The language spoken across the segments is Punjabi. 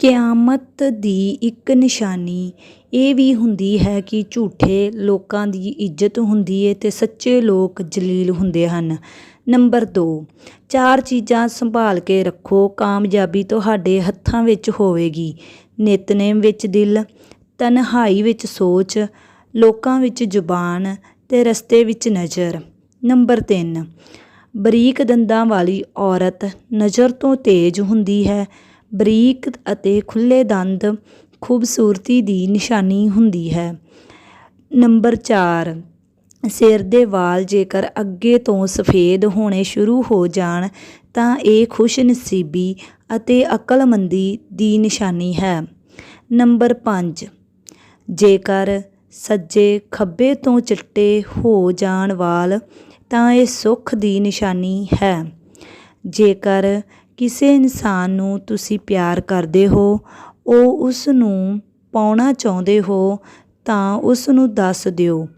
ਕਿਆਮਤ ਦੀ ਇੱਕ ਨਿਸ਼ਾਨੀ। ਇਹ ਵੀ ਹੁੰਦੀ ਹੈ ਕਿ ਝੂਠੇ ਲੋਕਾਂ ਦੀ ਇੱਜ਼ਤ ਹੁੰਦੀ ਹੈ ਅਤੇ ਸੱਚੇ ਲੋਕ ਜਲੀਲ ਹੁੰਦੇ ਹਨ। ਨੰਬਰ ਦੋ, ਚਾਰ ਚੀਜ਼ਾਂ ਸੰਭਾਲ ਕੇ ਰੱਖੋ। ਕਾਮਯਾਬੀ ਤੁਹਾਡੇ ਹੱਥਾਂ ਵਿੱਚ ਹੋਵੇਗੀ। ਨਿਤਨੇਮ ਵਿੱਚ ਦਿਲ, ਤਨਹਾਈ ਵਿੱਚ ਸੋਚ, ਲੋਕਾਂ ਵਿੱਚ ਜ਼ੁਬਾਨ ਅਤੇ ਰਸਤੇ ਵਿੱਚ ਨਜ਼ਰ। ਨੰਬਰ ਤਿੰਨ, ਬਰੀਕ ਦੰਦਾਂ ਵਾਲੀ ਔਰਤ ਨਜ਼ਰ ਤੋਂ ਤੇਜ਼ ਹੁੰਦੀ ਹੈ। ਬਰੀਕ ਅਤੇ ਖੁੱਲ੍ਹੇ ਦੰਦ ਖੂਬਸੂਰਤੀ ਦੀ ਨਿਸ਼ਾਨੀ ਹੁੰਦੀ ਹੈ। ਨੰਬਰ ਚਾਰ, ਸਿਰ ਦੇ ਵਾਲ ਜੇਕਰ ਅੱਗੇ ਤੋਂ ਸਫੇਦ ਹੋਣੇ ਸ਼ੁਰੂ ਹੋ ਜਾਣ, ਤਾਂ ਇਹ ਖੁਸ਼ਨਸੀਬੀ ਅਤੇ ਅਕਲਮੰਦੀ ਦੀ ਨਿਸ਼ਾਨੀ ਹੈ। ਨੰਬਰ 5 ਜੇਕਰ ਸੱਜੇ ਖੱਬੇ ਤੋਂ ਚਿੱਟੇ ਹੋ ਜਾਣ ਵਾਲ, ਤਾਂ ਇਹ ਸੁੱਖ ਦੀ ਨਿਸ਼ਾਨੀ ਹੈ। ਜੇਕਰ ਕਿਸੇ ਇਨਸਾਨ ਨੂੰ ਤੁਸੀਂ ਪਿਆਰ ਕਰਦੇ ਹੋ, ਉਹ ਉਸ ਨੂੰ ਪਾਉਣਾ ਚਾਹੁੰਦੇ ਹੋ, ਤਾਂ ਉਸ ਨੂੰ ਦੱਸ ਦਿਓ।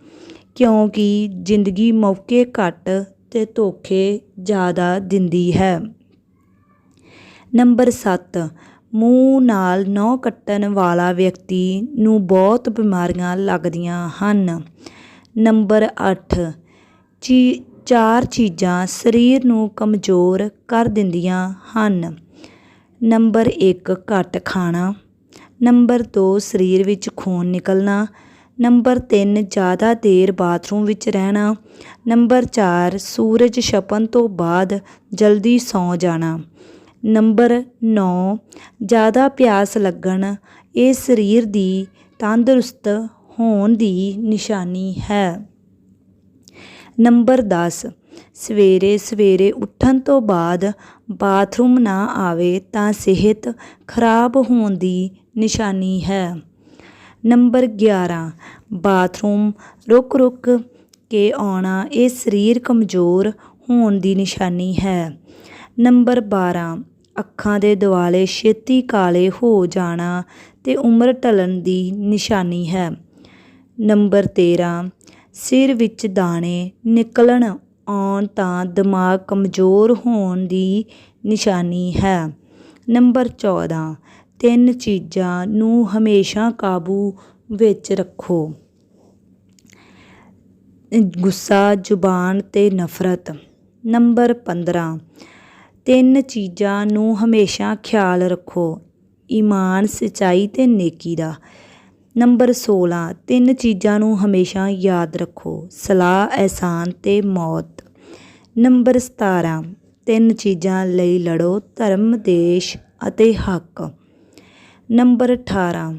ਕਿਉਂਕਿ ਜ਼ਿੰਦਗੀ ਮੌਕੇ ਘੱਟ ਤੇ ਧੋਖੇ ਜ਼ਿਆਦਾ ਦਿੰਦੀ ਹੈ। ਨੰਬਰ 7 ਮੂੰਹ ਨਾਲ ਨਹੁੰ ਕੱਟਣ ਵਾਲਾ ਵਿਅਕਤੀ ਨੂੰ ਬਹੁਤ ਬਿਮਾਰੀਆਂ ਲੱਗਦੀਆਂ ਹਨ। ਨੰਬਰ 8 ਚੀ ਚਾਰ ਚੀਜ਼ਾਂ ਸਰੀਰ ਨੂੰ ਕਮਜ਼ੋਰ ਕਰ ਦਿੰਦੀਆਂ ਹਨ। ਨੰਬਰ 1 ਘੱਟ ਖਾਣਾ। ਨੰਬਰ 2 ਸਰੀਰ ਵਿੱਚ ਖੂਨ ਨਿਕਲਣਾ। ਨੰਬਰ 3 ਜ਼ਿਆਦਾ ਦੇਰ ਬਾਥਰੂਮ ਵਿੱਚ ਰਹਿਣਾ। ਨੰਬਰ 4 ਸੂਰਜ ਛਪਣ ਤੋਂ ਬਾਅਦ ਜਲਦੀ ਸੌਂ ਜਾਣਾ। ਨੰਬਰ 9 ਜ਼ਿਆਦਾ ਪਿਆਸ ਲੱਗਣ। ਇਹ ਸਰੀਰ ਦੀ ਤੰਦਰੁਸਤ ਹੋਣ ਦੀ ਨਿਸ਼ਾਨੀ ਹੈ। ਨੰਬਰ 10 ਸਵੇਰੇ ਸਵੇਰੇ ਉੱਠਣ ਤੋਂ ਬਾਅਦ ਬਾਥਰੂਮ ਨਾ ਆਵੇ ਤਾਂ ਸਿਹਤ ਖਰਾਬ ਹੋਣ ਦੀ ਨਿਸ਼ਾਨੀ ਹੈ। ਨੰਬਰ 11 ਬਾਥਰੂਮ ਰੁਕ ਰੁਕ ਕੇ ਆਉਣਾ ਇਹ ਸਰੀਰ ਕਮਜ਼ੋਰ ਹੋਣ ਦੀ ਨਿਸ਼ਾਨੀ ਹੈ। ਨੰਬਰ 12 ਅੱਖਾਂ ਦੇ ਦੁਆਲੇ ਛੇਤੀ ਕਾਲੇ ਹੋ ਜਾਣਾ ਤੇ ਉਮਰ ਢਲਣ ਦੀ ਨਿਸ਼ਾਨੀ ਹੈ। ਨੰਬਰ 13 ਸਿਰ ਵਿੱਚ ਦਾਣੇ ਨਿਕਲਣ ਆਉਣ ਤਾਂ ਦਿਮਾਗ ਕਮਜ਼ੋਰ ਹੋਣ ਦੀ ਨਿਸ਼ਾਨੀ ਹੈ। ਨੰਬਰ 14 ਤਿੰਨ ਚੀਜ਼ਾਂ ਨੂੰ ਹਮੇਸ਼ਾ ਕਾਬੂ ਵਿੱਚ ਰੱਖੋ। ਗੁੱਸਾ, ਜ਼ੁਬਾਨ ਤੇ ਨਫ਼ਰਤ। ਨੰਬਰ 15 ਤਿੰਨ ਚੀਜ਼ਾਂ ਨੂੰ ਹਮੇਸ਼ਾ ਖਿਆਲ ਰੱਖੋ। ਈਮਾਨ, ਸਚਾਈ ਤੇ ਨੇਕੀ ਦਾ। ਨੰਬਰ 16 ਤਿੰਨ ਚੀਜ਼ਾਂ ਨੂੰ ਹਮੇਸ਼ਾ ਯਾਦ ਰੱਖੋ, ਸਲਾਹ, ਅਹਿਸਾਨ ਤੇ ਮੌਤ। ਨੰਬਰ 17 ਤਿੰਨ ਚੀਜ਼ਾਂ ਲਈ ਲੜੋ, ਧਰਮ, ਦੇਸ਼ ਅਤੇ ਹੱਕ। ਨੰਬਰ 18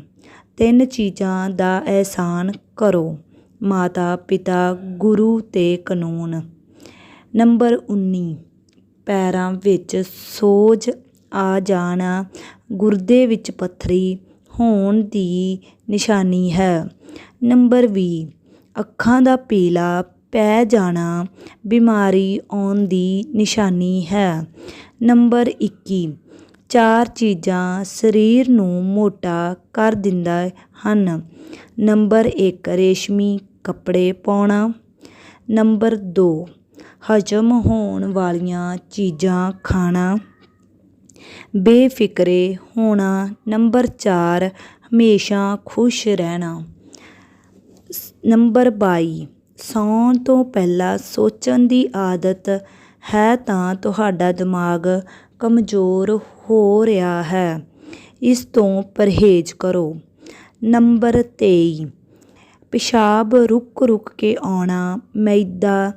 ਤਿੰਨ ਚੀਜ਼ਾਂ ਦਾ ਅਹਿਸਾਨ ਕਰੋ, ਮਾਤਾ, ਪਿਤਾ, ਗੁਰੂ ਤੇ ਕਾਨੂੰਨ। ਨੰਬਰ 19 ਪੈਰਾਂ ਵਿੱਚ ਸੋਜ ਆ ਜਾਣਾ, ਗੁਰਦੇ ਵਿੱਚ ਪੱਥਰੀ ਹੋਣ ਦੀ ਨਿਸ਼ਾਨੀ ਹੈ। ਨੰਬਰ ਵੀਹ ਅੱਖਾਂ ਦਾ ਪੀਲਾ ਪੈ ਜਾਣਾ ਬਿਮਾਰੀ ਆਉਣ ਦੀ ਨਿਸ਼ਾਨੀ ਹੈ। ਨੰਬਰ 21 ਚਾਰ ਚੀਜ਼ਾਂ ਸਰੀਰ ਨੂੰ ਮੋਟਾ ਕਰ ਦਿੰਦਾ ਹਨ। ਨੰਬਰ 1 ਰੇਸ਼ਮੀ ਕੱਪੜੇ ਪਾਉਣਾ। ਨੰਬਰ 2 ਹਜਮ ਹੋਣ ਵਾਲੀਆਂ ਚੀਜ਼ਾਂ ਖਾਣਾ। ਬੇਫਿਕਰੇ ਹੋਣਾ ਨੰਬਰ 4 ਹਮੇਸ਼ਾ ਖੁਸ਼ ਰਹਿਣਾ। ਨੰਬਰ 22 ਸੌਣ ਤੋਂ ਪਹਿਲਾਂ ਸੋਚਣ ਦੀ ਆਦਤ ਹੈ ਤਾਂ ਤੁਹਾਡਾ ਦਿਮਾਗ ਕਮਜ਼ੋਰ ਹੋ ਰਿਹਾ ਹੈ। ਇਸ ਤੋਂ ਪਰਹੇਜ਼ ਕਰੋ। ਨੰਬਰ 23 ਪਿਸ਼ਾਬ ਰੁਕ ਰੁਕ ਕੇ ਆਉਣਾ ਮੈਦਾ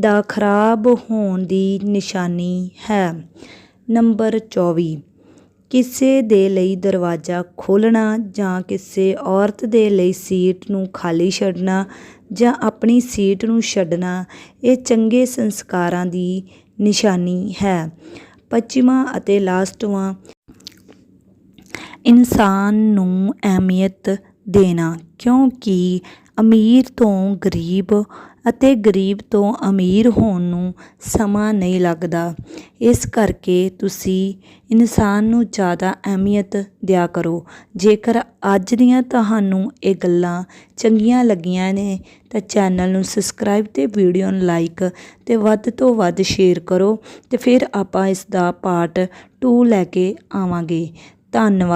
ਦਾ ਖਰਾਬ ਹੋਣ ਦੀ ਨਿਸ਼ਾਨੀ ਹੈ। ਨੰਬਰ 24 ਕਿਸੇ ਦੇ ਲਈ ਦਰਵਾਜ਼ਾ ਖੋਲ੍ਹਣਾ ਜਾਂ ਕਿਸੇ ਔਰਤ ਦੇ ਲਈ ਸੀਟ ਨੂੰ ਖਾਲੀ ਛੱਡਣਾ ਜਾਂ ਆਪਣੀ ਸੀਟ ਨੂੰ ਛੱਡਣਾ, ਇਹ ਚੰਗੇ ਸੰਸਕਾਰਾਂ ਦੀ ਨਿਸ਼ਾਨੀ ਹੈ। ਪੱਚੀਵਾਂ ਅਤੇ ਲਾਸਟਵਾਂ, ਇਨਸਾਨ ਨੂੰ ਅਹਿਮੀਅਤ ਦੇਣਾ, ਕਿਉਂਕਿ ਅਮੀਰ ਤੋਂ ਗਰੀਬ ਅਤੇ ਗਰੀਬ ਤੋਂ ਅਮੀਰ ਹੋਣ ਨੂੰ ਸਮਾਂ ਨਹੀਂ ਲੱਗਦਾ। ਇਸ ਕਰਕੇ ਤੁਸੀਂ ਇਨਸਾਨ ਨੂੰ ਜ਼ਿਆਦਾ ਅਹਿਮੀਅਤ ਦਿਆ ਕਰੋ। ਜੇਕਰ ਅੱਜ ਦੀਆਂ ਤੁਹਾਨੂੰ ਇਹ ਗੱਲਾਂ ਚੰਗੀਆਂ ਲੱਗੀਆਂ ਨੇ, ਤਾਂ ਚੈਨਲ ਨੂੰ ਸਬਸਕ੍ਰਾਈਬ ਤੇ ਵੀਡੀਓ ਨੂੰ ਲਾਈਕ ਤੇ ਵੱਧ ਤੋਂ ਵੱਧ ਸ਼ੇਅਰ ਕਰੋ ਤੇ ਫਿਰ ਆਪਾਂ ਇਸ ਦਾ ਪਾਰਟ 2 ਲੈ ਕੇ ਆਵਾਂਗੇ। ਧੰਨਵਾਦ।